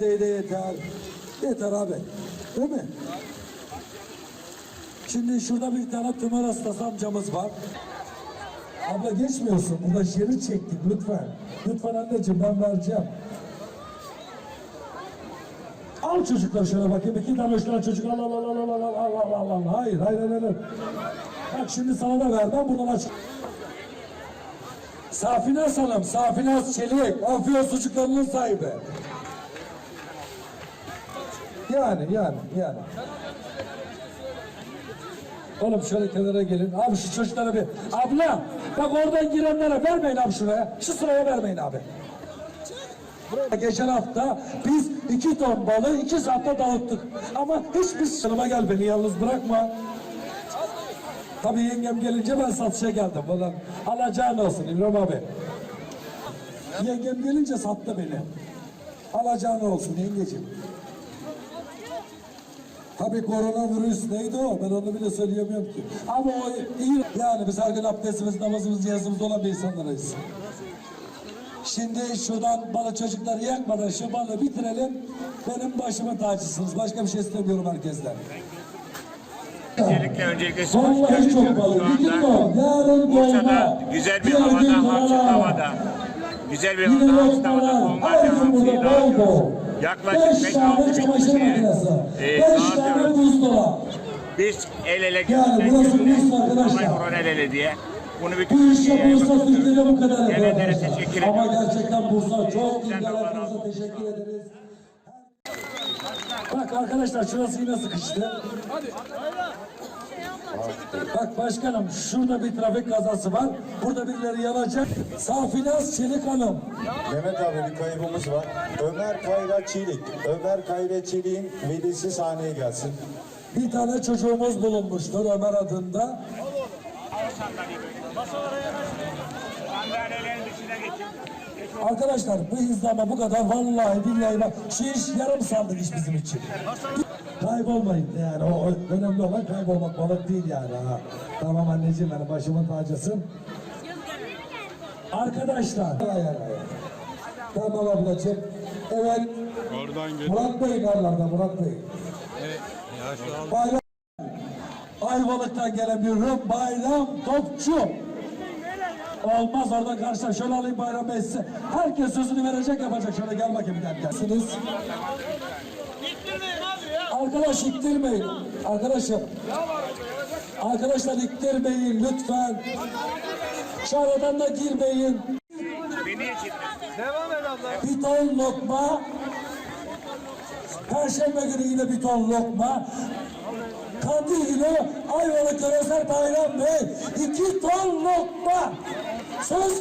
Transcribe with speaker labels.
Speaker 1: de yeter. Yeter abi. Değil mi? Şimdi şurada bir tane tümör hastası amcamız var. Abla geçmiyorsun. Burada şerit çektik lütfen. Lütfen anneciğim ben vereceğim. Al çocuklar şöyle bakayım. İki tane üç çocuk al al al al al al al al al al. Hayır hayır hayır. hayır. Bak şimdi sana da vermem buradan aç. Safine Hanım, Safine Çelik, Afyon sucuklarının sahibi. Yani, yani, yani. Oğlum şöyle kenara gelin. Abi şu çocuklara bir... Abla, bak oradan girenlere vermeyin abi şuraya. Şu sıraya vermeyin abi. Geçen hafta biz iki ton balı iki saatte dağıttık. Ama hiçbir yanıma gel beni yalnız bırakma. Tabii yengem gelince ben satışa geldim. Buradan alacağın olsun İbrahim abi. Yengem gelince sattı beni. Alacağın olsun yengeciğim. Tabii koronavirüs neydi o? Ben onu bile söyleyemiyorum ki. Ama o iyi. Yani biz her gün abdestimiz, namazımız, cihazımız olan bir insanlarız. Şimdi şuradan balı çocukları yakmadan şu balı bitirelim. Benim başımın tacısınız. Başka bir şey istemiyorum herkesten.
Speaker 2: Öncelikle öncelikle
Speaker 1: Vallahi çok balı. Bir gün o. Yarın
Speaker 2: Bursa'da güzel bir havada,
Speaker 1: dolma.
Speaker 2: havada, güzel bir havada, açık havada
Speaker 1: burada
Speaker 2: hamsiyi dağıtıyoruz. Yaklaşık 5-6 bin kişiye e, dağıtıyoruz. Biz el ele
Speaker 1: geldik.
Speaker 2: Olay Kur'an el ele diye. Bunu bütün
Speaker 1: bu
Speaker 2: işte
Speaker 1: Bursa Türkleri'ne bu kadar. Gelenlere
Speaker 2: teşekkür.
Speaker 1: Ama gerçekten Bursa
Speaker 2: ee,
Speaker 1: çok
Speaker 2: imkanlarınıza
Speaker 1: teşekkür ederiz. Bak arkadaşlar şurası yine sıkıştı. Hadi. Bak başkanım şurada bir trafik kazası var. Burada birileri yanacak. Safinaz Çelik Hanım.
Speaker 3: Mehmet abi bir kaybımız var. Ömer Kayra Çelik. Ömer Kayra Çelik'in velisi sahneye gelsin.
Speaker 1: Bir tane çocuğumuz bulunmuştur Ömer adında.
Speaker 2: Sandalyelerin dışına geçin.
Speaker 1: Arkadaşlar bu hizlama bu kadar vallahi billahi bak şu iş yarım sandık iş bizim için. Kaybolmayın yani o, o önemli olan kaybolmak balık değil yani ha. Tamam anneciğim yani başımın tacısın. Arkadaşlar. Ay, ay, ay. Tamam ablacığım. Evet. Murat Bey nerelerde Murat Bey? Bayram. Ayvalık'tan gelen bir Rum Bayram Topçu. Olmaz oradan karşılar. Şöyle alayım Bayram Bey size. Herkes sözünü verecek yapacak. Şöyle gel bakayım gel gel. Arkadaş iktirmeyin. Arkadaşım. Arkadaşlar iktirmeyin lütfen. Şu aradan da girmeyin.
Speaker 2: Beni için.
Speaker 1: Bir ton lokma. Perşembe günü yine bir ton lokma. Kandil günü Ayvalık Özel Bayram Bey. iki ton lokma. শেষ